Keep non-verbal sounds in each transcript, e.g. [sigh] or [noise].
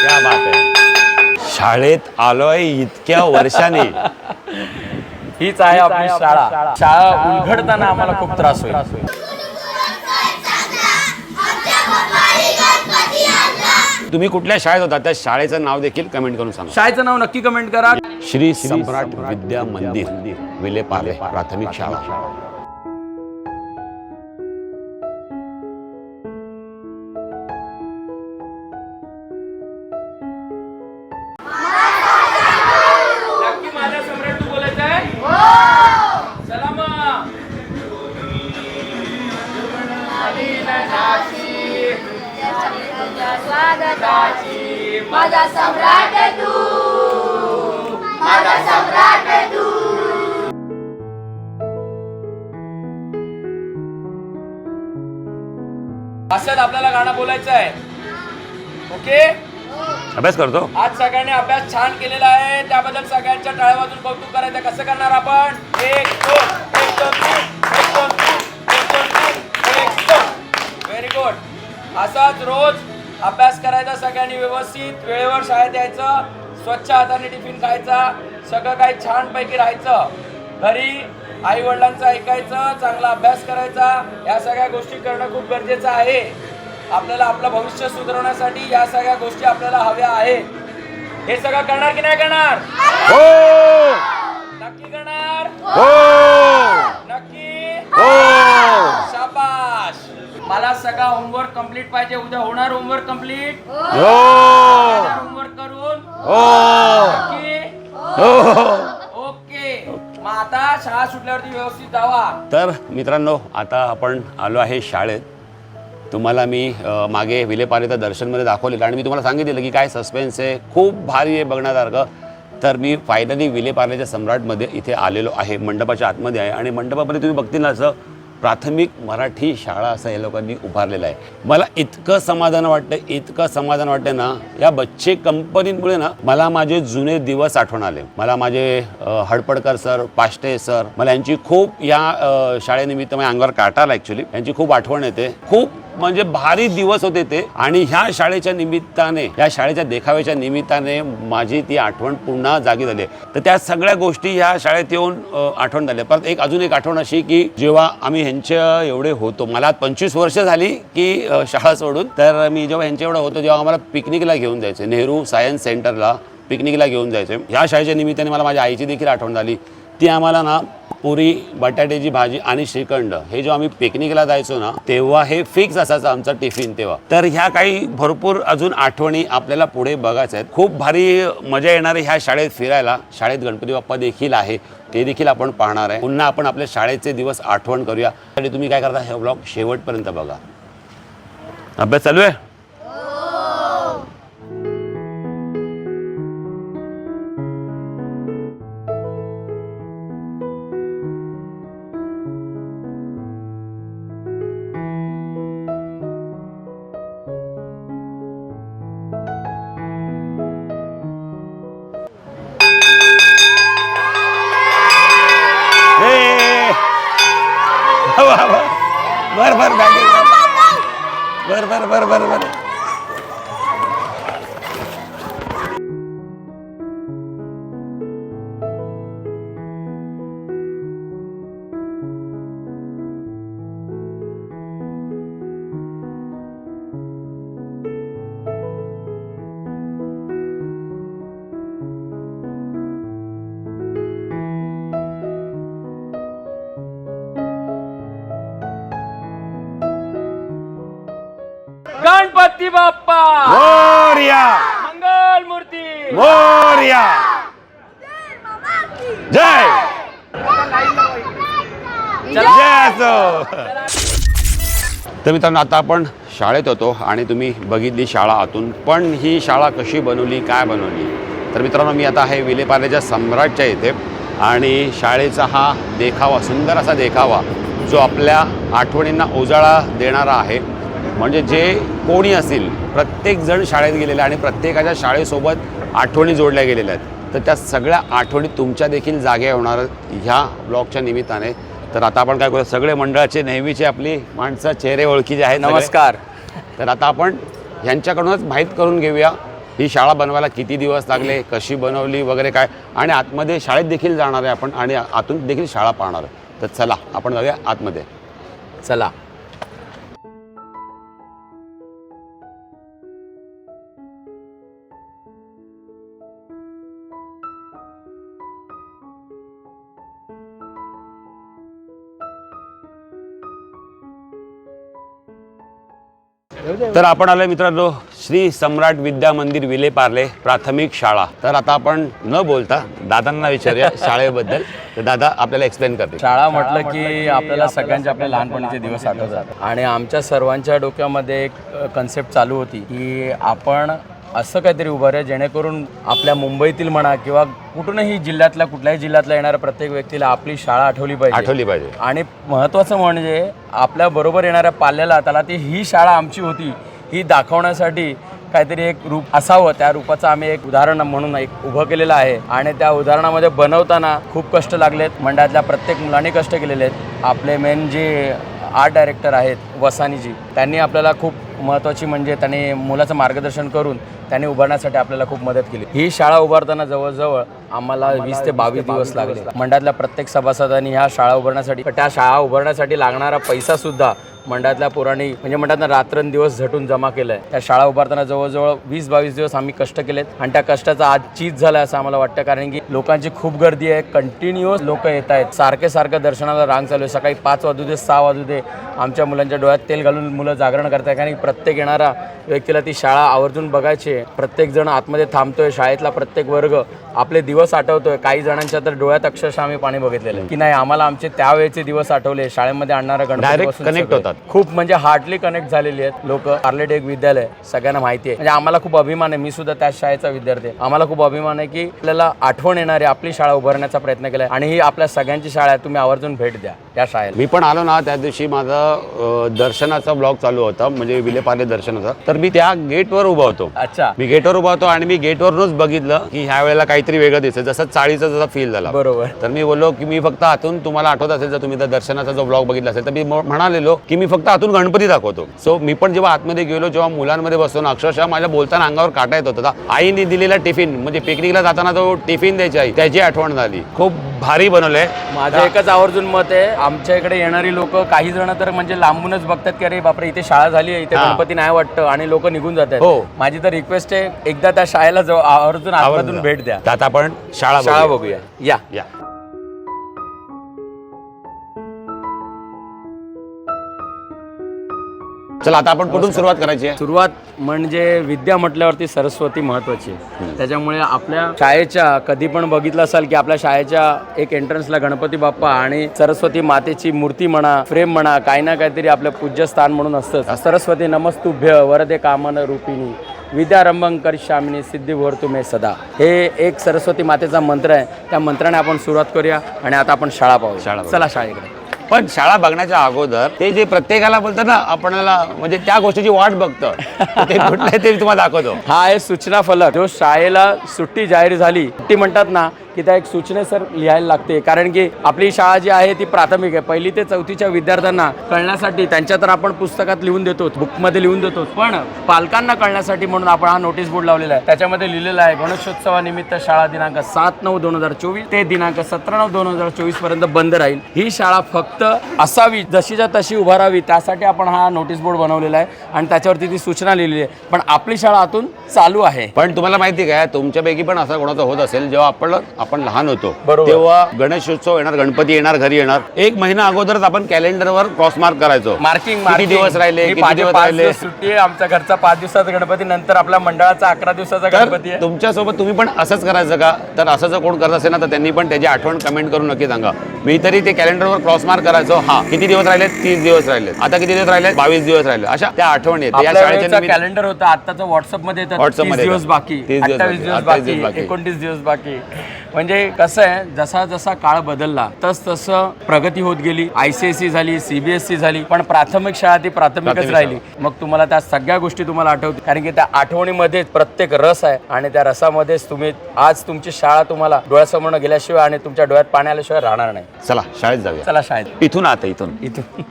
क्या बात आहे शाळेत आलोय इतक्या वर्षांनी. हीच आहे आपली शाळा. शाळा. उलगडताना आम्हाला खूप त्रास होईल. तुम्ही कुठल्या शाळेत होता? त्या शाळेचं नाव देखील कमेंट करून सांगा. शाळेचं नाव नक्की कमेंट करा. श्री सम्राट विद्या मंदिर विलेपार्ले प्राथमिक शाळा. असंच आपल्याला गाणं बोलायचं आहे. ओके? अभ्यास करतो. आज सगळ्यांनी अभ्यास छान केलेला आहे. त्याबद्दल सगळ्यांच्या टाळ्या वाजून कौतुक करायचं कसं करणार आपण? एक दोन एक दोन तीन एक दोन तीन एक दोन तीन एक दोन. व्हेरी गुड असाच रोज अभ्यास करायचा सगळ्यांनी व्यवस्थित. वेळेवर शाळेत यायचं. स्वच्छ हाताने टिफिन खायचा. सगळं काही छानपैकी राहायचं. घरी आई वडिलांचं ऐकायचं चांगला अभ्यास करायचा या सगळ्या गोष्टी करणं खूप गरजेचं आहे. आपल्याला आपलं भविष्य सुधारवण्यासाठी या सगळ्या गोष्टी आपल्याला हव्या आहेत. हे सगळं करणार की नाही करणार? हो! नक्की करणार? हो! नक्की? हो! शाबाश मला सगळा होमवर्क कंप्लीट पाहिजे. उद्या होणार होमवर्क कंप्लीट हो! होमवर्क करून? हो! नक्की? हो! शाळा सुटल्यावरती व्यवस्थित जावा. तर मित्रांनो आता आपण आलो आहे शाळेत. तुम्हाला मी अ, मागे विलेपारेचं दर्शनमध्ये दाखवलेलं आणि मी तुम्हाला सांगितलेलं की काय सस्पेन्स आहे. खूप भारी आहे बघण्यासारखं. तर मी फायनली विलेपार्लेच्या सम्राटमध्ये इथे आलेलो आहे. मंडपाच्या आतमध्ये आहे. आणि मंडपामध्ये तुम्ही बघतील ना असं प्राथमिक मराठी शाळा असं या लोकांनी उभारलेलं आहे. मला इतकं समाधान वाटतं इतकं समाधान वाटतं ना या बच्चे कंपनीमुळे ना मला माझे जुने दिवस आठवण आले. मला माझे हडपडकर सर पाष्टे सर मला यांची खूप या शाळेनिमित्त माझ्या अंगावर काटाला ॲक्च्युली यांची खूप आठवण येते. खूप म्हणजे भारी दिवस होते ते. आणि ह्या शाळेच्या निमित्ताने या शाळेच्या देखाव्याच्या निमित्ताने माझी ती आठवण पुन्हा जागी झाली. आहे. तर त्या सगळ्या गोष्टी ह्या शाळेत येऊन आठवण झाल्या. परत एक अजून एक आठवण अशी की जेव्हा आम्ही ह्यांच्या एवढे होतो मला पंचवीस वर्ष झाली की शाळा सोडून. तर मी जेव्हा ह्यांच्या एवढं होतो तेव्हा आम्हाला पिकनिकला घेऊन जायचे नेहरू सायन्स सेंटरला पिकनिकला घेऊन जायचे. ह्या शाळेच्या निमित्ताने मला माझ्या आईची देखील आठवण झाली. ती आम्हाला ना पुरी बटाट्याची भाजी आणि श्रीखंड. हे जेव्हा आम्ही पिकनिकला जायचो ना तेव्हा हे फिक्स असायचं आमचा टिफिन तेव्हा. तर ह्या काही भरपूर अजून आठवणी आपल्याला पुढे बघायच्या आहेत. खूप भारी मजा येणार ह्या शाळेत फिरायला. शाळेत गणपती बाप्पा देखील आहे. ते देखील आपण पाहणार आहे. पुन्हा आपण आपल्या शाळेचे दिवस आठवण करूया. आणि तुम्ही काय करता? हे ब्लॉग शेवटपर्यंत बघा. अभ्यास चालू आहे? वा, वा. बर बर बर. बर बर बर. मित्रांनो आता आपण शाळेत होतो आणि तुम्ही बघितली शाळा आतून. पण ही शाळा कशी बनवली काय बनवली? तर मित्रांनो मी आता आहे विलेपार्लेच्या सम्राटच्या इथे. आणि शाळेचा हा देखावा सुंदर असा देखावा जो आपल्या आठवणींना उजाळा देणारा आहे. म्हणजे जे कोणी असतील प्रत्येकजण शाळेत गेलेला आणि प्रत्येकाच्या शाळेसोबत आठवणी जोडल्या गेलेल्या आहेत. तर त्या सगळ्या आठवणी तुमच्या देखील जाग्या होणार आहेत ह्या ब्लॉगच्या निमित्ताने. तर आता आपण काय करूया सगळे मंडळाचे नेहमीचे आपली माणसं चेहरे ओळखीचे आहेत सगळे. नमस्कार. तर आता आपण ह्यांच्याकडूनच माहीत करून घेऊया ही शाळा बनवायला किती दिवस लागले कशी बनवली वगैरे काय. आणि आतमध्ये शाळेत देखील जाणार आहे आपण आणि आतून देखील शाळा पाहणार आहे. तर चला आपण जाऊया आतमध्ये. चला. तर आपण आलोय मित्रांनो श्री सम्राट विद्या मंदिर विलेपार्ले प्राथमिक शाळा. तर आता आपण न बोलता दादांना विचारूया [laughs] शाळेबद्दल. तर दादा आपल्याला एक्सप्लेन करते. शाळा म्हटलं की आपल्याला सगळ्यांचे आपले लहानपणीचे दिवस आठवतात. आणि आमच्या सर्वांच्या डोक्यामध्ये एक कन्सेप्ट चालू होती की आपण असं काहीतरी उभारूया जेणेकरून आपल्या मुंबईतील म्हणा किंवा कुठूनही जिल्ह्यातल्या कुठल्याही जिल्ह्यातल्या येणाऱ्या प्रत्येक व्यक्तीला आपली शाळा आठवली पाहिजे. आठवली पाहिजे. आणि महत्त्वाचं म्हणजे आपल्या बरोबर येणाऱ्या पाल्याला त्याला ती ही शाळा आमची होती ही दाखवण्यासाठी काहीतरी एक रूप असावं. त्या रूपाचं आम्ही एक उदाहरण म्हणून एक उभं केलेलं आहे. आणि त्या उदाहरणामध्ये बनवताना खूप कष्ट लागलेत. मंडळातल्या प्रत्येक मुलांनी कष्ट केलेले आहेत. आपले मेन जे आर्ट डायरेक्टर आहेत वसानीजी. त्यांनी आपल्याला खूप महत्त्वाची म्हणजे त्यांनी मुलाचं मार्गदर्शन करून त्यांनी उभारण्यासाठी आपल्याला खूप मदत केली. ही शाळा उभारताना जवळजवळ आम्हाला वीस ते बावीस दिवस लागले. मंडळातल्या प्रत्येक सभासदांनी ह्या शाळा उभारण्यासाठी त्या शाळा उभारण्यासाठी लागणारा पैसा सुद्धा मंडळातल्या पोरांनी म्हणजे म्हणतात ना रात्रंदिवस झटून जमा केलाय. त्या शाळा उभारताना जवळजवळ वीस बावीस दिवस आम्ही कष्ट केलेत. आणि त्या कष्टाचा आज चीज झाला असं आम्हाला वाटतं कारण की लोकांची खूप गर्दी आहे. कंटिन्युअस लोक येत आहेत. सारखे सारखं दर्शनाला रांग चालू आहे. सकाळी पाच वाजू दे सहा वाजू दे आमच्या मुलांच्या डोळ्यात तेल घालून मुलं जागरण करतात कारण प्रत्येक येणारा व्यक्तीला ती शाळा आवर्जून बघायची आहे. प्रत्येक जण आतमध्ये थांबतोय. शाळेतला प्रत्येक वर्ग आपले दिवस आठवतोय. काही जणांच्या तर डोळ्यात अक्षरशः आम्ही पाणी बघितलेलं. की नाही आम्हाला आमचे त्यावेळेचे दिवस आठवले. शाळेमध्ये आणणारा connect होतात. खूप म्हणजे हार्डली कनेक्ट झालेली आहेत लोक. आर्लेट एक विद्यालय सगळ्यांना माहिती आहे. म्हणजे आम्हाला खूप अभिमान आहे. मी सुद्धा त्याच शाळेचा विद्यार्थी आहे. आम्हाला खूप अभिमान आहे की आपल्याला आठवण येणारी आपली शाळा उभारण्याचा प्रयत्न केला आणि ही आपल्या सगळ्यांची शाळा आहे. तुम्ही आवर्जून भेट द्या या शाळेला. मी पण आलो ना त्या दिवशी माझा दर्शनाचा ब्लॉग चालू होता. म्हणजे विलेपार्ले दर्शनाचा. तर मी त्या गेटवर उभा होतो. अच्छा. मी गेटवर उभा होतो आणि मी गेटवरूनच बघितलं की ह्या वेळेला काहीतरी वेगळं दिसतं जसं चाळीचा जसा फील झाला. बरोबर. तर मी बोललो की मी फक्त आतून तुम्हाला आठवत असेल जर तुम्ही त्या दर्शनाचा जो ब्लॉग बघितला असेल तर म- म्हणालेलो की मी फक्त आतून गणपती दाखवतो. सो मी पण जेव्हा आतमध्ये गेलो जेव्हा मुलांमध्ये बसतो ना अक्षरशः माझ्या बोलताना अंगावर काटा येत होता. आईने दिलेला टिफिन म्हणजे पिकनिकला जाताना जो टिफिन द्यायची आई त्याची आठवण झाली. खूप भारी बनवलंय. माझं एकच आवर्जून मत आहे आमच्या इकडे येणारी लोक काही जण तर म्हणजे लांबूनच बघतात की अरे बापरे इथे शाळा झाली आहे इथे. गणपती नाही वाटतं आणि लोक निघून जातात. हो. माझी तर रिक्वेस्ट आहे एकदा त्या शाळेला जाऊ आवर्जून आतमधून भेट द्या. आता आपण शाळा शाळा. बघूया. या. या. चला आता आपण कुठून सुरुवात करायची आहे? सुरुवात म्हणजे विद्या म्हटल्यावरती सरस्वती महत्वाची आहे. त्याच्यामुळे आपल्या शाळेच्या कधी पण बघितलं असाल की आपल्या शाळेच्या एक एंट्रन्सला गणपती बाप्पा आणि सरस्वती मातेची मूर्ती म्हणा फ्रेम म्हणा काही ना काहीतरी आपलं पूज्यस्थान म्हणून असतं सरस्वती नमस्तुभ्य वरदे कामन रूपिणी विद्यारंभं करिष्यामिनी सिद्धी तुम्ही सदा. हे एक सरस्वती मातेचा मंत्र आहे. त्या मंत्राने आपण सुरुवात करूया आणि आता आपण शाळा पाहू शाळा. चला शाळेकडे. पण शाळा बघण्याच्या अगोदर ते जे प्रत्येकाला बोलतात ना आपणाला म्हणजे त्या गोष्टीची वाट बघतं. ते कुठलं आहे ते मी तुम्हाला दाखवतो. हा आहे सूचना फलक जो हो, शाळेला सुट्टी जाहीर झाली. सुट्टी म्हणतात ना की त्या एक सूचनेसर लिहायला लागते. कारण की आपली शाळा जी आहे ती प्राथमिक आहे. पहिली ते चौथीच्या विद्यार्थ्यांना कळण्यासाठी त्यांच्या तर आपण पुस्तकात लिहून देतो बुकमध्ये लिहून देतो. पण पालकांना कळण्यासाठी म्हणून आपण हा नोटीस बोर्ड लावलेला आहे. त्याच्यामध्ये लिहिलेलं आहे गणेशोत्सवानिमित्त शाळा दिनांक सात नऊ दोन हजार चोवीस ते दिनांक सतरा नऊ दोन हजार चोवीसपर्यंत बंद राहील. ही शाळा फक्त असावी जशीच्या तशी उभारावी त्यासाठी आपण हा नोटीस बोर्ड बनवलेला आहे आणि त्याच्यावरती ती सूचना लिहिलेली आहे. पण आपली शाळा आतून चालू आहे. पण तुम्हाला माहिती काय तुमच्यापैकी पण असा कोणाचा होत असेल जेव्हा आपण आपण लहान होतो. तेव्हा गणेशोत्सव येणार गणपती येणार घरी येणार. एक महिना अगोदरच आपण कॅलेंडरवर क्रॉस मार्क करायचो. मार्किंग किती दिवस राहिले किती दिवस राहिले? सुट्टी आमच्या घरचा पाच दिवसाचा गणपती नंतर आपल्या मंडळाचा अकरा दिवसाचा गणपती तुमच्यासोबत तुम्ही पण असंच करायचं का? तर असं जर कोण करत असेल ना तर त्यांनी पण त्याची आठवण कमेंट करून नक्की सांगा. मी तरी ते कॅलेंडरवर क्रॉस मार्क करायचो. हा किती दिवस राहिले तीस दिवस राहिले आता किती दिवस राहिले बावीस दिवस राहिले अशा त्या आठवण येते या शाळेच्या कॅलेंडर होता आताचं व्हॉट्सअपमध्ये तीसमध्ये दिवस. बाकी 30 दिवस अठ्ठावीस बाकी, दिवस 28 दिवस बाकी बाकी. एकोणतीस दिवस बाकी. म्हणजे कसं आहे जसा जसा काळ बदलला तस तसं प्रगती होत गेली आयसीएससी झाली सीबीएसई झाली पण प्राथमिक शाळा ती प्राथमिकच प्राथमिक राहिली. मग तुम्हाला त्या सगळ्या गोष्टी तुम्हाला आठवतील. कारण की त्या आठवणीमध्ये प्रत्येक रस आहे आणि त्या रसामध्येच तुम्ही आज तुमची शाळा तुम्हाला डोळ्यासमोर गेल्याशिवाय आणि तुमच्या डोळ्यात पाणी आल्याशिवाय राहणार नाही. चला शाळेत जाऊया. चला शाळेत. इथून आता इथून. इथून.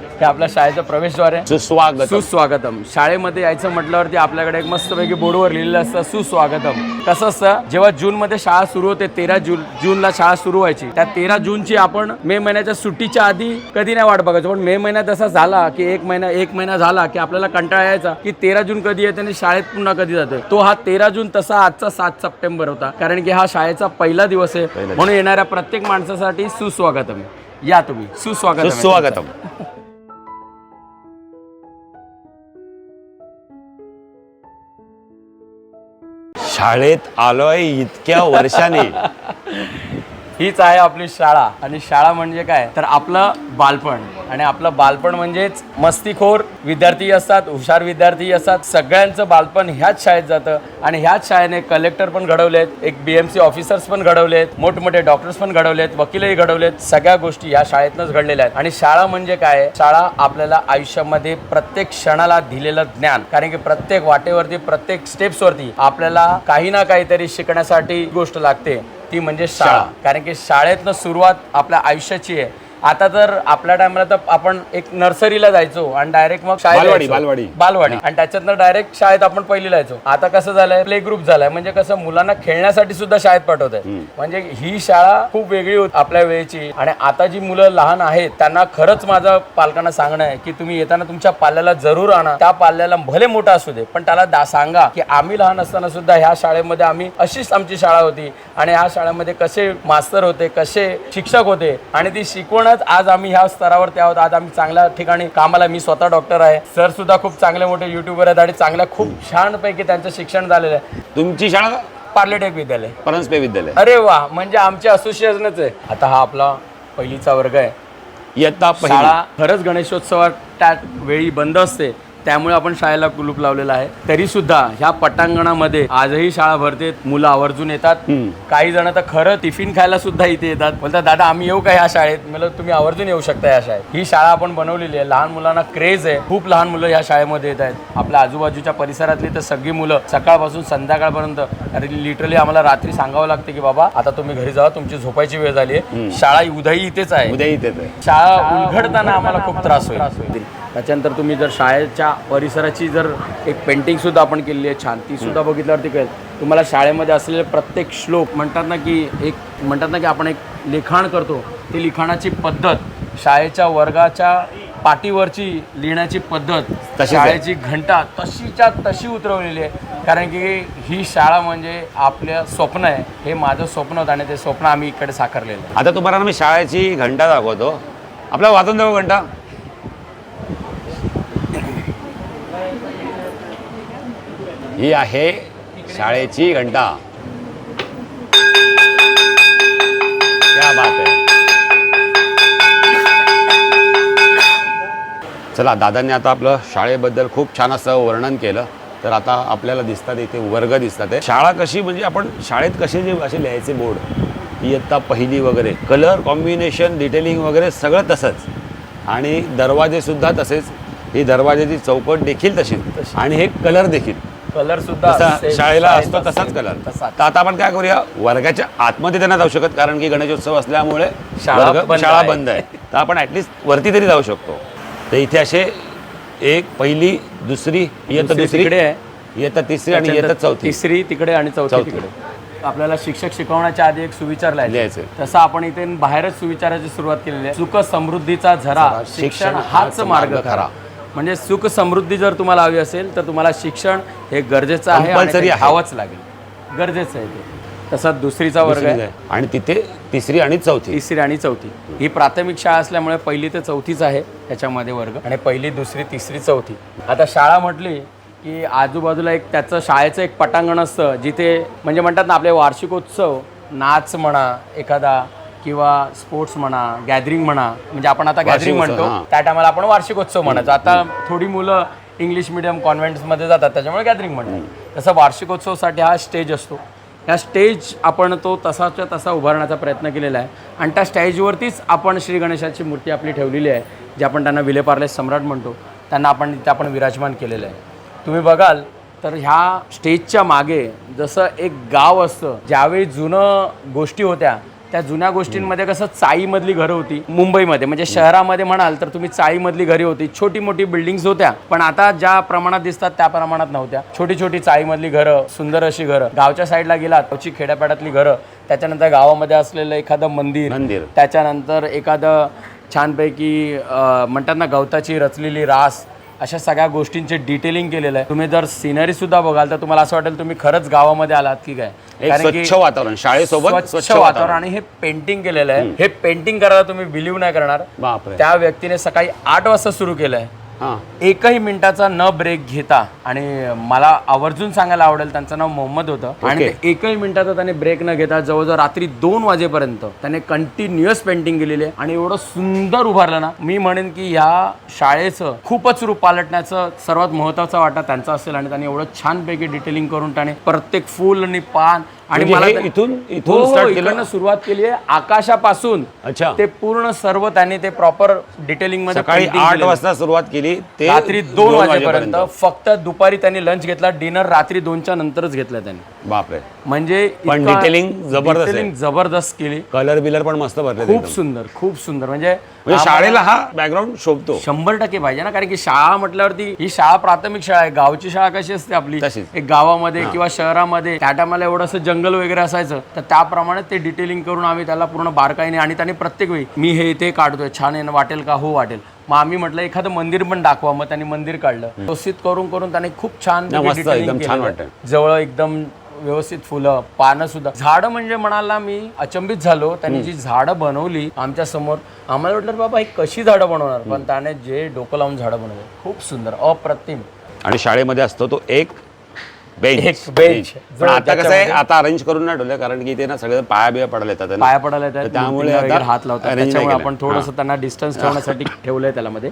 [laughs] हे आपल्या शाळेचं प्रवेशद्वार आहे. सुस्वागत सुस्वागतम. शाळेमध्ये यायचं म्हटल्यावरती आपल्याकडे एक मस्तपैकी बोर्डवर लिहिलेलं असतं सुस्वागतम. कसं असतं जेव्हा जूनमध्ये शाळा सुरू होते तेरा जून जूनला शाळा सुरू व्हायची. त्या तेरा जूनची आपण मे महिन्याच्या सुट्टीच्या आधी कधी नाही वाट बघायचो. पण मे महिन्यात असा झाला की एक महिना एक महिना झाला की आपल्याला कंटाळा यायचा की तेरा जून कधी येते आणि शाळेत पुन्हा कधी जाते. तो हा तेरा जून तसा आजचा सात सप्टेंबर होता. कारण की हा शाळेचा पहिला दिवस आहे. म्हणून येणाऱ्या प्रत्येक माणसासाठी सुस्वागतम. या तुम्ही. सुस्वागतम आहे. सुस्वागतम. शाळेत आलोय इतक्या वर्षाने. [laughs] हीच आहे आपली शाळा. आणि शाळा म्हणजे काय? तर आपलं बालपण. आणि आपलं बालपण म्हणजेच मस्तीखोर विद्यार्थी असतात हुशार विद्यार्थी असतात. सगळ्यांचं बालपण ह्याच शाळेत जातं. आणि ह्याच शाळेने कलेक्टर पण घडवलेत एक बी एम सी ऑफिसर्स पण घडवलेत मोठमोठे डॉक्टर्स पण घडवलेत वकीलही घडवलेत. सगळ्या गोष्टी या शाळेतनंच घडलेल्या आहेत. आणि शाळा म्हणजे काय? शाळा आपल्याला आयुष्यामध्ये प्रत्येक क्षणाला दिलेलं ज्ञान. कारण की प्रत्येक वाटेवरती प्रत्येक स्टेप्सवरती आपल्याला काही ना काहीतरी शिकण्यासाठी गोष्ट लागते. ती म्हणजे शाळा. कारण की शाळेतनं सुरुवात आपल्या आयुष्याची आहे आता तर आपल्या टायमाला तर आपण एक नर्सरीला जायचो आणि डायरेक्ट मग शाळेत बालवाडी, जायचो. बालवाडी. बालवाडी. आणि त्याच्यातनं डायरेक्ट शाळेत आपण पहिलीला जायचो आता कसं झालंय? प्ले ग्रुप झालाय. म्हणजे कसं मुलांना खेळण्यासाठी सुद्धा शाळेत पाठवत आहे म्हणजे ही शाळा खूप वेगळी होती आपल्या वेळेची. आणि आता जी मुलं लहान आहेत त्यांना खरंच माझं पालकांना सांगणं आहे की तुम्ही येताना तुमच्या पाल्याला जरूर आणा. त्या पाल्याला भले मोठा असू दे पण त्याला दा सांगा की आम्ही लहान असताना सुद्धा ह्या शाळेमध्ये आम्ही अशीच आमची शाळा होती. आणि ह्या शाळेमध्ये कसे मास्तर होते कसे शिक्षक होते आणि ती शिकवणच आज आम्ही ह्या स्तरावरती आहोत. आज आम्ही चांगल्या ठिकाणी कामाला मी स्वतः डॉक्टर आहे. सर सुद्धा खूप चांगले मोठे युट्यूबर आहेत आणि चांगल्या खूप छान पैकी त्यांचं शिक्षण झालेलं आहे. तुमची शाळा? पार्लेटेक विद्यालय. परंसपे विद्यालय. अरे वा म्हणजे आमचे असोसिएशनच आहे. आता हा आपला पहिलीचा वर्ग आहे. इयत्ता पहिली. शाळा खरंच गणेशोत्सवात त्या वेळी बंद असते. त्यामुळे आपण शाळेला कुलूप लावलेला आहे. तरी सुद्धा ह्या पटांगणामध्ये आजही शाळा भरते मुलं आवर्जून येतात. काही जण तर खरं टिफिन खायला सुद्धा इथे येतात. बोलतात दादा आम्ही येऊ का ह्या शाळेत? मला तुम्ही आवर्जून येऊ शकता या शाळेत. ही शाळा आपण बनवलेली आहे. लहान मुलांना क्रेज आहे. खूप लहान मुलं ह्या शाळेमध्ये येत आहेत. आपल्या आजूबाजूच्या परिसरातली तर सगळी मुलं सकाळपासून संध्याकाळपर्यंत लिटरली आम्हाला रात्री सांगावं लागते की बाबा आता तुम्ही घरी जावा तुमची झोपायची वेळ झाली आहे. शाळा उद्याही इथेच आहे. उद्या इथेच आहे. शाळा उलगडताना आम्हाला खूप त्रास होईल. त्याच्यानंतर तुम्ही जर शाळेच्या परिसराची जर एक पेंटिंग सुद्धा आपण केलेली आहे छान ती सुद्धा बघितल्यावरती कळेल. तुम्हाला शाळेमध्ये असलेले प्रत्येक श्लोक म्हणतात ना की एक म्हणतात ना की आपण एक लिखाण करतो. ती लिखाणाची पद्धत शाळेच्या वर्गाच्या पाठीवरची लिहिण्याची पद्धत. शाळेची घंटा तशीच्या तशी उतरवलेली आहे. कारण की ही शाळा म्हणजे आपलं स्वप्न आहे. हे माझं स्वप्न होतं आणि ते स्वप्न आम्ही इकडे साकारलेलं आता तुम्हाला मी शाळेची घंटा दाखवतो. आपला वाचून दाखव घंटा? ही आहे शाळेची घंटा. क्या बात आहे. चला दादांनी आता आपलं शाळेबद्दल खूप छान असं वर्णन केलं तर आता आपल्याला दिसतात इथे वर्ग दिसतात शाळा कशी म्हणजे आपण शाळेत कसे जे असे लिहायचे बोर्ड इयत्ता पहिली वगैरे कलर कॉम्बिनेशन डिटेलिंग वगैरे सगळं तसंच. आणि दरवाजे सुद्धा तसेच ही दरवाजाची चौकट देखील तशीच आणि हे कलर देखील. कलर सुद्धा same, शाळेला असतो तसाच कलर. तर आता आपण काय करूया वर्गाच्या आतमध्ये त्यांना जाऊ शकत कारण की गणेशोत्सव असल्यामुळे शाळा वर्ग- बंद शाळा आहे. बंद आहे तर आपण ऍटलिस्ट वरती तरी जाऊ शकतो तर इथे असे एक पहिली दुसरी इयत्ता दुसरी दुसरी तिकडे आहे. इयत्ता तिसरी आणि इयत्ता त्याच्यानंतर चौथी तिसरी तिकडे आणि चौथी चौथी. तिकडे आपल्याला शिक्षक शिकवण्याच्या आधी एक सुविचार लिहायचे लिहायचे. तसं आपण इथे बाहेरच सुविचाराची सुरुवात केलेली आहे सुख समृद्धीचा झरा शिक्षण हाच मार्ग खरा म्हणजे सुख समृद्धी जर तुम्हाला हवी असेल तर तुम्हाला शिक्षण हे गरजेचं आहे आणि Compulsory ते आहे. घ्यावंच लागेल. गरजेचं आहे ते. तसा दुसरीचा वर्ग आहे. आणि तिथे तिसरी आणि चौथी. तिसरी आणि चौथी. ही प्राथमिक शाळा असल्यामुळे पहिली ते चौथीच आहे त्याच्यामध्ये वर्ग. आणि पहिली दुसरी तिसरी चौथी. आता शाळा म्हटली की आजूबाजूला एक त्याचं शाळेचं एक पटांगण असतं जिथे म्हणजे म्हणतात ना आपले वार्षिकोत्सव नाच म्हणा एखादा किंवा स्पोर्ट्स म्हणा गॅदरिंग म्हणा म्हणजे आपण आता गॅदरिंग म्हणतो. त्या टायमाला आपण वार्षिकोत्सव म्हणायचो आता थोडी मुलं इंग्लिश मिडियम कॉन्व्हेंट्समध्ये जातात त्याच्यामुळे गॅदरिंग म्हणतात तसं वार्षिकोत्सवसाठी हा स्टेज असतो. या स्टेज आपण तो तसाच्या तसा उभारण्याचा प्रयत्न केलेला आहे. आणि त्या स्टेजवरतीच आपण श्री गणेशाची मूर्ती आपली ठेवलेली आहे जे आपण त्यांना विलेपार्ले सम्राट म्हणतो. त्यांना आपण तिथे आपण विराजमान केलेलं आहे. तुम्ही बघाल तर ह्या स्टेजच्या मागे जसं एक गाव असतं ज्यावेळी जुनं गोष्टी होत्या त्या जुन्या गोष्टींमध्ये कसं चाळीमधली घरं होती मुंबईमध्ये. म्हणजे शहरामध्ये म्हणाल तर तुम्ही चाळीमधली घरी होती. छोटी मोठी बिल्डिंग्स होत्या पण आता ज्या प्रमाणात दिसतात त्या प्रमाणात नव्हत्या. छोटी छोटी चाळीमधली घरं सुंदर अशी घरं. गावच्या साईडला गेलात गावची खेड्यापाड्यातली घरं. त्याच्यानंतर गावामध्ये असलेलं एखादं मंदिर. मंदिर. त्याच्यानंतर एखादं छानपैकी म्हणतात ना गवताची रचलेली रास. अशा सगळ्या गोष्टींचे डिटेलिंग केलेलं आहे. तुम्ही जर सिनरी सुद्धा बघाल तर तुम्हाला असं वाटेल तुम्ही खरंच गावामध्ये आलात की काय? एक स्वच्छ वातावरण शाळेसोबत स्वच्छ वातावरण. आणि हे पेंटिंग केलेलं आहे. हे पेंटिंग करायला तुम्ही बिलीव्ह नाही करणार. बापरे. त्या व्यक्तीने सकाळी आठ वाजता सुरू केलंय. एकही मिनिटाचा न ब्रेक घेता आणि मला आवर्जून सांगायला आवडेल त्यांचं नाव मोहम्मद होतं. आणि. ते एकही मिनिटाचा त्याने ब्रेक न घेता जवळजवळ रात्री दोन वाजेपर्यंत त्याने कंटिन्युअस पेंटिंग केलेली आहे. आणि एवढं सुंदर उभारलं ना मी म्हणेन की ह्या शाळेचं खूपच रूप पालटण्याचं सर्वात महत्त्वाचा वाटा त्यांचा असेल. आणि त्यांनी एवढं छानपैकी डिटेलिंग करून त्याने प्रत्येक फूल आणि पान आणि म्हणजे मला हे इथून- इथून हो, start हो, केलं? इकडनं सुरुवात केली आहे. आकाशापासून अच्छा. ते पूर्ण सर्व त्यांनी ते प्रॉपर डिटेलिंगमध्ये सकाळी painting आठ केलेलं. आहे. वाजता सुरुवात केली ते रात्री दोन वाजेपर्यंत फक्त दुपारी त्यांनी लंच घेतला डिनर रात्री दोनच्या नंतरच घेतला त्यांनी. बापरे. म्हणजे पण इतका- detailing जबरदस्त आहे. detailing जबरदस्त केली. कलर बिलर पण मस्त भरले खूप सुंदर खूप सुंदर. म्हणजे म्हणजे शाळेला हा बॅकग्राऊंड शोभतो. शंभर टक्के पाहिजे ना कारण की शाळा म्हटल्यावरती ही शाळा प्राथमिक शाळा आहे. गावची शाळा कशी असते आपली? तशीच. एक गावामध्ये किंवा शहरामध्ये त्या टायमाला एवढं असं जंगल वगैरे असायचं तर त्याप्रमाणे ते डिटेलिंग करून आम्ही त्याला पूर्ण बारकाईने आणि त्याने प्रत्येक वेळी मी हे इथे काढतोय छान आहे ना, वाटेल का? हो वाटेल. मग आम्ही म्हटलं एखादं मंदिर पण दाखवा. मग त्यांनी मंदिर काढलं. व्यवस्थित करून करून त्याने खूप छान नाही, मस्त, एकदम छान. वाटतंय. जवळ एकदम व्यवस्थित फुलं पानं सुद्धा. झाडं म्हणजे म्हणाला मी अचंबित झालो. त्यांनी जी झाडं बनवली आमच्यासमोर आम्हाला वाटलं बाबा ही कशी झाडं बनवणार? पण त्याने जे डोकं लावून झाडं बनवली खूप सुंदर अप्रतिम. आणि शाळेमध्ये असतो तो एक बेंच bench. पण आता कसं आहे आता अरेंज करून नाही ठेवलं कारण की ते ना सगळे पाया बिया पडायला येतात ना. पाया पडायला येतात, तर त्यामुळे हात लावतात. त्याच्यामुळे. आपण थोडंसं त्यांना डिस्टन्स ठेवण्यासाठी ठेवलंय त्याला मध्ये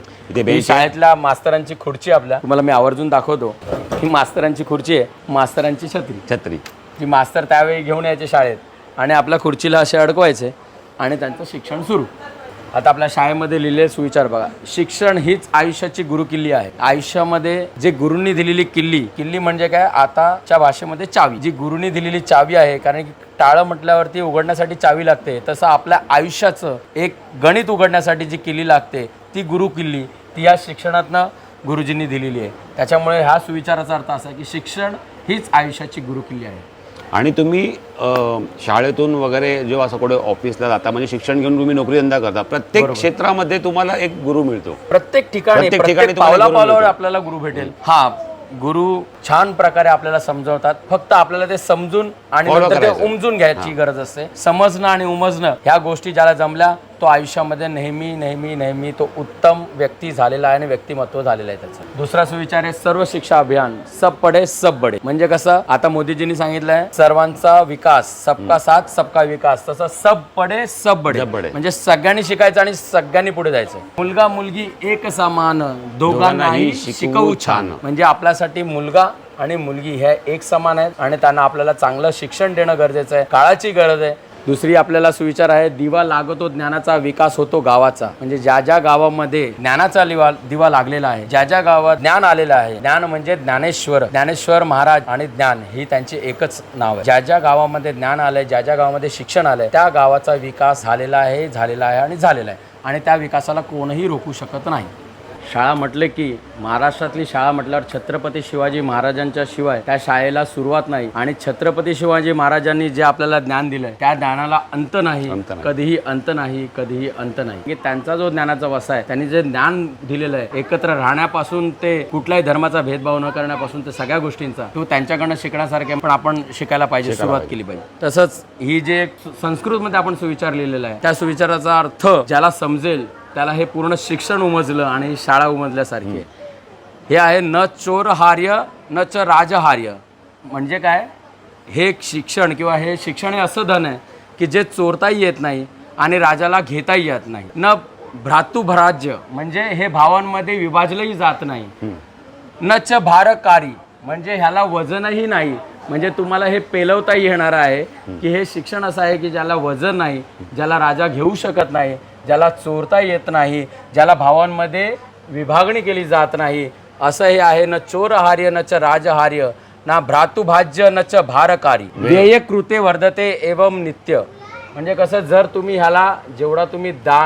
ही. शाळेतल्या मास्तरांची खुर्ची आपल्या. तुम्हाला मी आवर्जून दाखवतो. ही मास्तरांची खुर्ची आहे मास्तरांची छत्री. छत्री. की मास्तर त्यावेळी घेऊन यायचे शाळेत. आणि आपल्या खुर्चीला असे अडकवायचे आणि त्यांचं शिक्षण सुरू. आता आपल्या शाळेमध्ये लिहिलेले सुविचार बघा. शिक्षण हीच आयुष्याची गुरुकिल्ली आहे. आयुष्यामध्ये जे गुरुंनी दिलेली किल्ली किल्ली म्हणजे काय? आताच्या भाषेमध्ये चावी. जी गुरुंनी दिलेली चावी आहे कारण की टाळं म्हटल्यावरती उघडण्यासाठी चावी लागते. तसं आपल्या आयुष्याचं एक गणित उघडण्यासाठी जी किल्ली लागते ती गुरु किल्ली ती या शिक्षणातनं गुरुजींनी दिलेली आहे. त्याच्यामुळे ह्या सुविचाराचा अर्थ असा आहे की शिक्षण हीच आयुष्याची गुरुकिल्ली आहे. आणि तुम्ही शाळेतून वगैरे जेव्हा असं कुठे ऑफिसला जाता म्हणजे शिक्षण घेऊन तुम्ही नोकरी धंदा करता प्रत्येक क्षेत्रामध्ये तुम्हाला एक गुरु मिळतो. प्रत्येक ठिकाणी प्रत्येक प्रत्येक ठिकाणी तुम्हाला पावला गुरु पावलावर मिळतो. आपल्याला गुरु भेटेल. हा गुरु छान प्रकारे आपल्याला समजवतात. फक्त आपल्याला ते समजून आणि Follow नंतर ते करायचं. उमजून घ्यायची गरज असते. समजणं आणि उमजणं ह्या गोष्टी ज्याला जमल्या तो आयुष्यामध्ये नेहमी नेहमी नेहमी तो उत्तम व्यक्ती झालेला आहे आणि व्यक्तिमत्व झालेलं आहे त्याचं. दुसरा सुविचार आहे सर्व शिक्षा अभियान. सब पडे सब बडे म्हणजे कसं? आता मोदीजींनी सांगितलंय सर्वांचा विकास सबका साथ सबका विकास. तसं सब पडे सब बडे बडे. म्हणजे सगळ्यांनी शिकायचं आणि सगळ्यांनी पुढे जायचं. मुलगा मुलगी एक समान दोघांनाही शिकवू छान. म्हणजे आपल्यासाठी मुलगा आणि मुलगी ह्या एक समान आहेत आणि त्यांना आपल्याला चांगलं शिक्षण देणं गरजेचं आहे काळाची गरज आहे. दुसरी आपल्याला सुविचार आहे दिवा लागतो ज्ञानाचा विकास होतो गावाचा. म्हणजे ज्या ज्या गावामध्ये ज्ञानाचा दिवा दिवा लागलेला आहे ज्या ज्या गावात ज्ञान आलेलं आहे ज्ञान म्हणजे ज्ञानेश्वर ज्ञानेश्वर महाराज आणि ज्ञान ही त्यांचे एकच नाव आहे. ज्या ज्या गावामध्ये ज्ञान आलंय ज्या ज्या गावामध्ये शिक्षण आलंय त्या गावाचा विकास झालेला आहे झालेला आहे आणि झालेला आहे. आणि त्या विकासाला कोणही रोखू शकत नाही. शाळा म्हटले की महाराष्ट्रातली शाळा म्हटल्यावर छत्रपती शिवाजी महाराजांच्या शिवाय त्या शाळेला सुरुवात नाही. आणि छत्रपती शिवाजी महाराजांनी जे आपल्याला ज्ञान दिलंय त्या ज्ञानाला अंत नाही. कधीही अंत नाही कधीही अंत नाही. त्यांचा जो ज्ञानाचा वसा आहे त्यांनी जे ज्ञान दिलेलं आहे एकत्र राहण्यापासून ते कुठल्याही धर्माचा भेदभाव न करण्यापासून ते सगळ्या गोष्टींचा तो त्यांच्याकडनं शिकण्यासारखे पण आपण शिकायला पाहिजे सुरुवात केली पाहिजे. तसंच ही जे संस्कृत मध्ये आपण सुविचार लिहिलेला आहे त्या सुविचाराचा अर्थ ज्याला समजेल त्याला हे पूर्ण शिक्षण उमजलं आणि शाळा उमजल्यासारखी आहे. हे आहे न चोरहार्य न च राजहार्य. म्हणजे काय? हे शिक्षण किंवा हे शिक्षण हे असं धन आहे की जे चोरताही येत नाही आणि राजाला घेताही येत नाही. न भ्रातृभराज्य म्हणजे हे भावांमध्ये विभाजलंही जात नाही. न च भारकारी म्हणजे ह्याला वजनही नाही. म्हणजे तुम्हाला हे पेलवता येणार आहे की हे शिक्षण असं आहे की ज्याला वजन नाही ज्याला राजा घेऊ शकत नाही. ज्याला चोरता येत नाही ज्याला भावांमध्ये विभागणी केली जात नाही असं हे आहे न चोरहार्य न च राजहार्य ना भ्रातुभाज्य न च भारकारी. व्यय कृते वर्धते एवं नित्य. म्हणजे कसं जर तुम्ही ह्याला जेवढा तुम्ही दा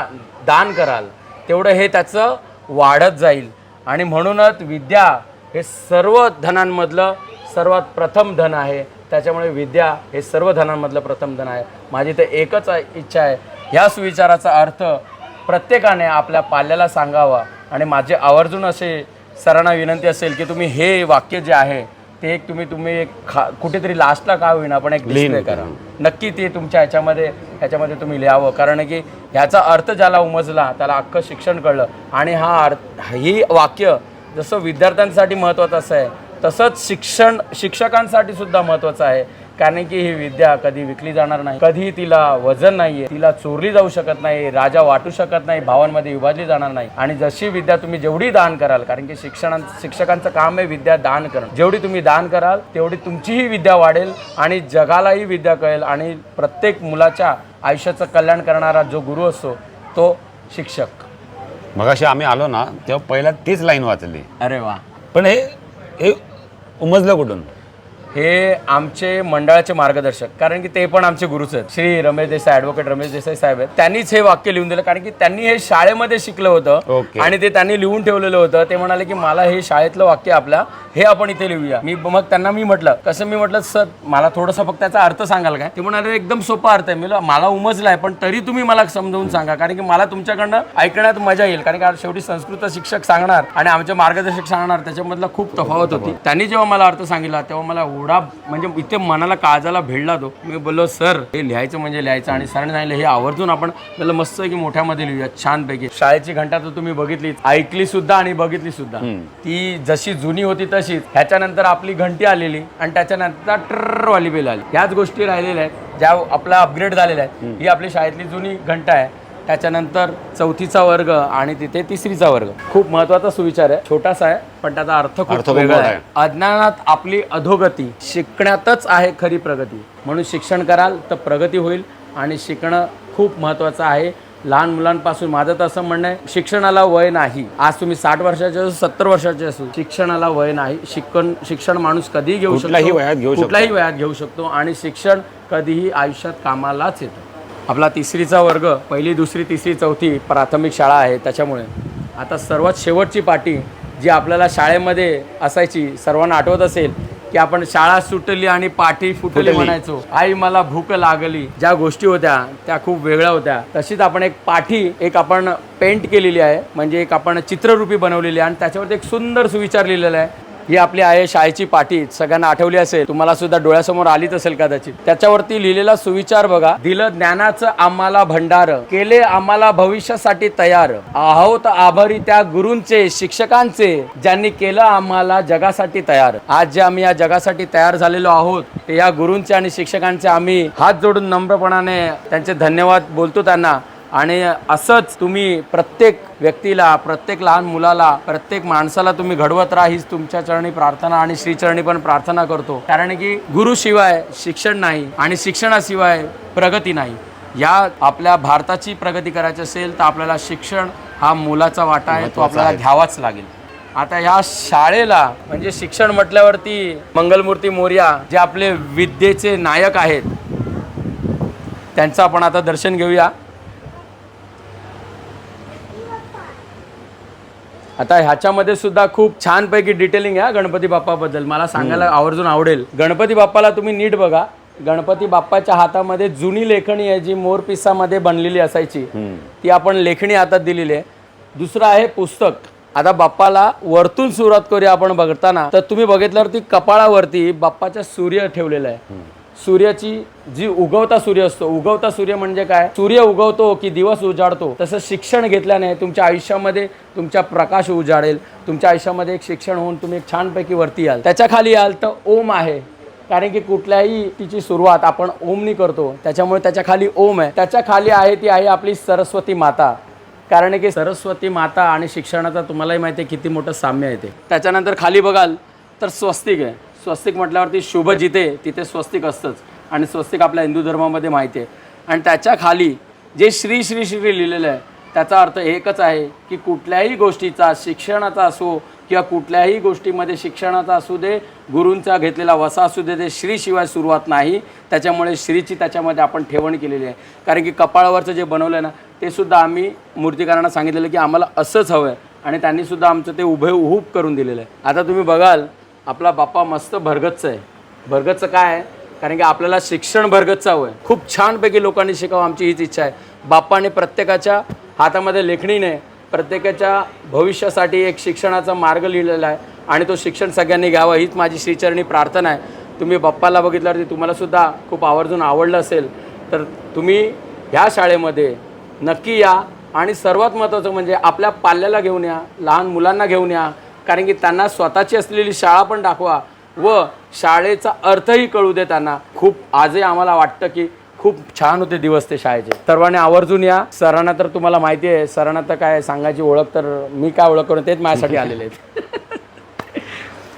दान कराल तेवढं हे त्याचं वाढत जाईल. आणि म्हणूनच विद्या हे सर्व धनांमधलं सर्वात प्रथम धन आहे. त्याच्यामुळे विद्या हे सर्व धनांमधलं प्रथम धन आहे. माझी तर एकच इच्छा आहे ह्या सुविचाराचा अर्थ प्रत्येकाने आपल्या पाल्याला सांगावा. आणि माझे आवर्जून असे सरांना विनंती असेल की तुम्ही हे वाक्य जे आहे ते एक तुम्ही तुम्ही एक खा कुठेतरी लास्टला का होईना पण एक डिस्प्ले करा. नक्की ते तुमच्या ह्याच्यामध्ये ह्याच्यामध्ये तुम्ही लिहावं. कारण की ह्याचा अर्थ ज्याला उमजला त्याला अख्खं शिक्षण कळलं. आणि हा अर्थ ही वाक्य जसं विद्यार्थ्यांसाठी महत्त्वाचं असं आहे तसंच शिक्षण शिक्षकांसाठी सुद्धा महत्त्वाचं आहे. कारण की ही विद्या कधी विकली जाणार नाही कधी तिला वजन नाहीये तिला चोरली जाऊ शकत नाही राजा वाटू शकत नाही भावांमध्ये विभागली जाणार नाही. आणि जशी विद्या तुम्ही जेवढी दान कराल कारण की शिक्षणां शिक्षकांचं काम आहे विद्या दान करणं. जेवढी तुम्ही दान कराल तेवढी तुमचीही विद्या वाढेल आणि जगालाही विद्या कळेल आणि प्रत्येक मुलाच्या आयुष्याचं कल्याण करणारा जो गुरु असतो तो शिक्षक. मगाशी आम्ही आलो ना तेव्हा पहिला तीच लाईन वाचली. अरे वा. पण हे हे उमजलं कुठून? हे आमचे मंडळाचे मार्गदर्शक कारण की ते पण आमचे गुरुच आहेत. श्री रमेश देसाई ॲडव्होकेट रमेश देसाई साहेब आहेत. त्यांनीच हे वाक्य लिहून दिलं कारण की त्यांनी हे शाळेमध्ये शिकलं होतं. आणि ते त्यांनी लिहून ठेवलेलं होतं. ते म्हणाले की मला हे शाळेतलं वाक्य आपल्या हे आपण इथे लिहूया. मी मग त्यांना मी म्हटलं कसं? मी म्हटलं सर मला थोडंसं फक्त त्याचा अर्थ सांगाल काय? ते म्हणाले एकदम सोपा अर्थ आहे. मी मला उमजलाय पण तरी तुम्ही मला समजावून सांगा कारण की मला तुमच्याकडनं ऐकण्यात मजा येईल. कारण की शेवटी संस्कृत शिक्षक सांगणार आणि आमचे मार्गदर्शक सांगणार त्याच्यामधला खूप तफावत होती. त्यांनी जेव्हा मला अर्थ सांगितला तेव्हा मला एवढा म्हणजे इथे मनाला काळजाला भेडला तो. मी बोललो सर हे लिहायचं म्हणजे लिहायचं आणि सरांनी सांगितलं हे आवर्जून आपण त्याला मस्त की मोठ्यामध्ये लिहूया छानपैकी. शाळेची घंटा तर तुम्ही बघितली ऐकली सुद्धा आणि बघितली सुद्धा. ती जशी जुनी होती तशीच. ह्याच्यानंतर आपली घंटी आलेली आणि त्याच्यानंतर ट्रर वाली बेल आली ह्याच गोष्टी राहिलेल्या आहेत ज्या आपला अपग्रेड झालेल्या आहेत ही आपली शाळेतली जुनी घंटा आहे त्याच्यानंतर चौथीचा वर्ग आणि तिथे तिसरीचा वर्ग. खूप महत्त्वाचा सुविचार आहे. छोटासा आहे पण त्याचा अर्थ खूप वेगळा आहे. अज्ञानात आपली अधोगती शिकण्यातच आहे खरी प्रगती. म्हणून शिक्षण कराल तर प्रगती होईल आणि शिकणं खूप महत्वाचं आहे. लहान मुलांपासून माझं तर असं म्हणणं आहे शिक्षणाला वय नाही. आज तुम्ही साठ वर्षाचे असो सत्तर वर्षाचे असो शिक्षणाला वय नाही. शिक्षण शिक्षण माणूस कधीही घेऊ शकतो. कुठल्याही वयात घेऊ शकतो आणि शिक्षण कधीही आयुष्यात कामालाच येतं. आपला तिसरीचा वर्ग पहिली दुसरी तिसरी चौथी प्राथमिक शाळा आहे त्याच्यामुळे. आता सर्वात शेवटची पाटी जी आपल्याला शाळेमध्ये असायची सर्वांना आठवत असेल की आपण शाळा सुटली आणि पाठी फुटली. म्हणायचो. आई मला भूक लागली. ज्या गोष्टी होत्या त्या खूप वेगळ्या होत्या. तशीच आपण एक पाठी एक आपण पेंट केलेली आहे. म्हणजे एक आपण चित्ररूपी बनवलेली आहे आणि त्याच्यावरती एक सुंदर सुविचार लिहिलेला आहे. ही आपली आहे शाळेची पाठी सगळ्यांना आठवली असेल. तुम्हाला सुद्धा डोळ्यासमोर आलीच असेल कदाचित. त्याच्यावरती लिहिलेला सुविचार बघा. दिलं ज्ञानाचं आम्हाला भंडार. केले आम्हाला भविष्यासाठी तयार. आहोत आभारी त्या गुरूंचे शिक्षकांचे ज्यांनी केलं आम्हाला जगासाठी तयार. आज जे आम्ही या जगासाठी तयार झालेलो आहोत ते या गुरूंचे आणि शिक्षकांचे आम्ही हात जोडून नम्रपणाने त्यांचे धन्यवाद बोलतो त्यांना. आणि असंच तुम्ही प्रत्येक व्यक्तीला प्रत्येक लहान मुलाला प्रत्येक माणसाला तुम्ही घडवत राहा हीच तुमच्या चरणी प्रार्थना आणि श्रीचरणी पण प्रार्थना करतो. कारण की गुरुशिवाय शिक्षण नाही आणि शिक्षणाशिवाय प्रगती नाही. या आपल्या भारताची प्रगती करायची असेल तर आपल्याला शिक्षण हा मुलाचा वाटा आहे तो आपल्याला. घ्यावाच लागेल. आता ह्या शाळेला म्हणजे शिक्षण म्हटल्यावरती मंगलमूर्ती मोर्या जे आपले विद्येचे नायक आहेत त्यांचं आपण आता दर्शन घेऊया. आता ह्याच्यामध्ये सुद्धा खूप छानपैकी डिटेलिंग आहे गणपती बाप्पाबद्दल. मला सांगायला आवर्जून आवडेल. गणपती बाप्पाला तुम्ही नीट बघा. गणपती बाप्पाच्या हातामध्ये जुनी लेखणी आहे जी मोरपिसामध्ये बनलेली असायची. ती आपण लेखणी हातात दिलेली आहे. दुसरं आहे पुस्तक. आता बाप्पाला वरतून सुरुवात करूया आपण बघताना. तर तुम्ही बघितल्यावरती कपाळावरती बाप्पाचा सूर्य ठेवलेला आहे. सूर्याची जी उगवता सूर्य असतो उगवता सूर्य म्हणजे काय? सूर्य उगवतो की दिवस उजाडतो तसं शिक्षण घेतल्याने तुमच्या आयुष्यामध्ये तुमच्या प्रकाश उजाडेल तुमच्या आयुष्यामध्ये एक शिक्षण होऊन तुम्ही एक छानपैकी वरती याल. त्याच्याखाली याल तर ओम आहे. कारण की कुठल्याही तिची सुरुवात आपण ओमनी करतो. त्याच्यामुळे त्याच्याखाली ओम आहे. त्याच्याखाली आहे ती आहे आपली सरस्वती माता. कारण की सरस्वती माता आणि शिक्षणाचा तुम्हालाही माहिती आहे किती मोठं साम्य आहे ते. त्याच्यानंतर खाली बघाल तर स्वस्तिक आहे. स्वस्तिक म्हटल्यावरती शुभ जिथे तिथे स्वस्तिक असतंच. आणि स्वस्तिक आपल्या हिंदू धर्मामध्ये माहिती आहे. आणि त्याच्याखाली जे श्री श्री श्री लिहिलेलं आहे त्याचा अर्थ एकच आहे की कुठल्याही गोष्टीचा शिक्षणाचा असो किंवा कुठल्याही गोष्टीमध्ये शिक्षणाचा असू दे गुरूंचा घेतलेला वसा असू दे ते श्रीशिवाय सुरुवात नाही. त्याच्यामुळे श्रीची त्याच्यामध्ये आपण ठेवण केलेली आहे. कारण की कपाळावरचं जे बनवलं आहे ना ते सुद्धा आम्ही मूर्तिकारांना सांगितलेलं की आम्हाला असंच हवं आहे आणि त्यांनीसुद्धा आमचं ते उभे उहूब करून दिलेलं आहे. आता तुम्ही बघाल आपला बाप्पा मस्त भरगतचं आहे. भरगतचं काय आहे? कारण की आपल्याला शिक्षण भरगतचं हवं आहे. खूप छानपैकी लोकांनी शिकावं आमची हीच इच्छा आहे. बाप्पाने प्रत्येकाच्या हातामध्ये लेखणीने प्रत्येकाच्या भविष्यासाठी एक शिक्षणाचा मार्ग लिहिलेला आहे आणि तो शिक्षण सगळ्यांनी घ्यावं हीच माझी श्रीचरणी प्रार्थना आहे. तुम्ही बाप्पाला बघितल्यावरती तुम्हालासुद्धा खूप आवर्जून आवडलं असेल तर तुम्ही ह्या शाळेमध्ये नक्की या. आणि सर्वात महत्त्वाचं म्हणजे आपल्या पाल्याला घेऊन या लहान मुलांना घेऊन या. कारण की त्यांना स्वतःची असलेली शाळा पण दाखवा व शाळेचा अर्थही कळू दे त्यांना. खूप आजही आम्हाला वाटतं की खूप छान होते दिवस ते शाळेचे. सर्वांनी आवर्जून या. सरांना तर तुम्हाला माहिती आहे सरांना तर काय सांगायची ओळख तर मी काय ओळख करून तेच माझ्यासाठी आलेले आहेत.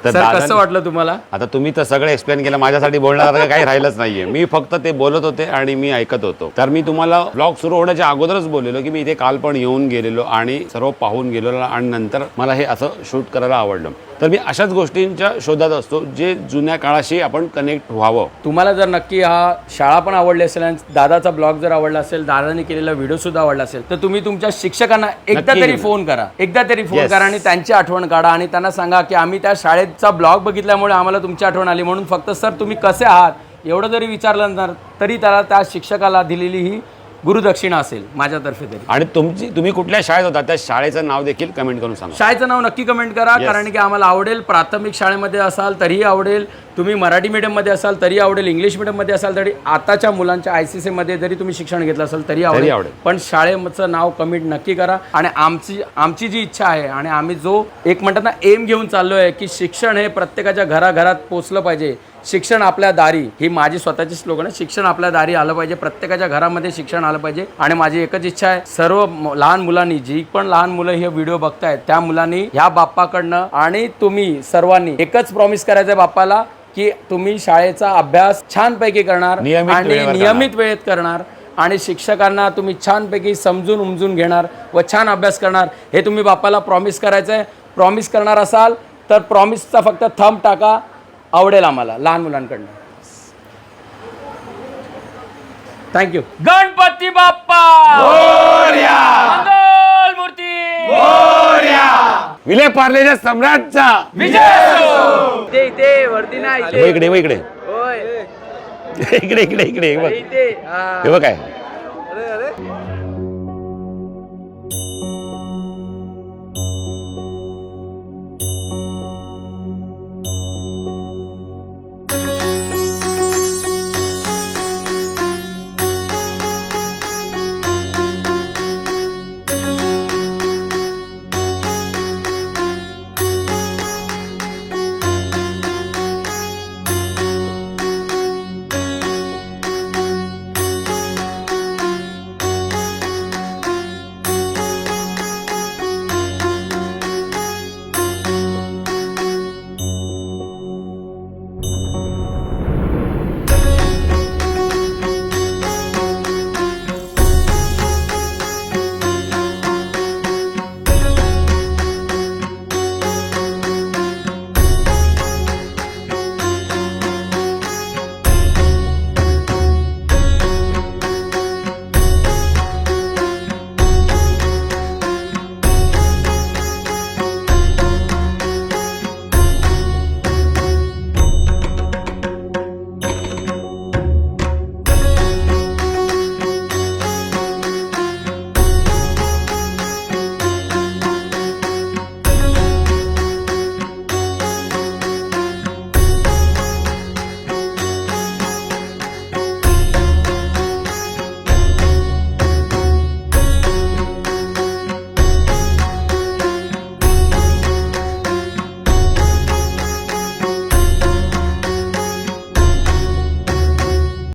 तर सर दादा- कसं वाटलं तुम्हाला? आता तुम्ही तर सगळं एक्सप्लेन केलं माझ्यासाठी बोलण्यासारखं काही राहिलंच नाहीये. मी फक्त ते बोलत होते आणि मी ऐकत होतो. तर मी तुम्हाला ब्लॉग सुरू होण्याच्या अगोदरच बोललेलो की मी इथे काल पण येऊन गेलेलो आणि सर्व पाहून गेलेलो आणि नंतर मला हे असं शूट करायला आवडलं. तर मी अशाच गोष्टींच्या शोधात असतो जे जुन्या काळाशी आपण कनेक्ट व्हावं तुम्हाला जर नक्की हा शाळा पण आवडली असेल आणि दादाचा ब्लॉग जर आवडला असेल दादाने केलेला व्हिडिओ सुद्धा आवडला असेल तर तुम्ही तुमच्या शिक्षकांना एकदा. तरी फोन करा एकदा तरी फोन Yes. करा आणि त्यांची आठवण काढा आणि त्यांना सांगा की आम्ही त्या शाळेचा ब्लॉग बघितल्यामुळे आम्हाला तुमची आठवण आली म्हणून फक्त सर तुम्ही कसे आहात एवढं जरी विचारलं ना तरी त्याला त्या शिक्षकाला दिलेली ही गुरुदक्षिणा असेल माझ्यातर्फे तरी. आणि तुमची तुम्ही कुठल्या शाळेत होता? त्या शाळेचं नाव देखील कमेंट करून सांगा. शाळेचं नाव नक्की कमेंट करा Yes. कारण की आम्हाला आवडेल प्राथमिक शाळेमध्ये असाल तरीही आवडेल तुम्ही मराठी मीडियममध्ये असाल तरी आवडेल इंग्लिश मीडियममध्ये असाल तरी आताच्या मुलांच्या आय सी मध्ये जरी तुम्ही शिक्षण घेतलं असेल तरी आवडेल. आवडेल. पण शाळेचं नाव कमेंट नक्की करा. आणि आमची आमची जी इच्छा आहे आणि आम्ही जो एक म्हणतात ना एम घेऊन चाललो आहे की शिक्षण हे प्रत्येकाच्या घराघरात पोचलं पाहिजे. शिक्षण आपल्या दारी ही माझी स्वतःची स्लोगन आहे. शिक्षण आपल्या दारी आलं पाहिजे. प्रत्येकाच्या घरामध्ये शिक्षण आलं पाहिजे. आणि माझी एकच इच्छा आहे सर्व लहान मुलांनी जी पण लहान मुलं हे व्हिडिओ बघतायत त्या मुलांनी ह्या बाप्पाकडनं आणि तुम्ही सर्वांनी एकच प्रॉमिस करायचं आहे बाप्पाला की तुम्ही शाळेचा अभ्यास छानपैकी करणार आणि. नियमित वेळेत करणार आणि शिक्षकांना तुम्ही छानपैकी समजून उमजून घेणार व छान अभ्यास करणार. हे तुम्ही बाप्पाला प्रॉमिस करायचं आहे प्रॉमिस करणार असाल तर प्रॉमिसचा फक्त थंब टाका. आवडेल आम्हाला लहान मुलांकडनं. थँक्यू गणपती बाप्पा! मंगल मूर्ती! विले पार्लेच्या सम्राटचा. विजय असो. इथे इथे वरती ना हे इकडे हे इकडे. होय. [laughs] इकडे इकडे इकडे हे बघ. इथे हा. हे बघ काय.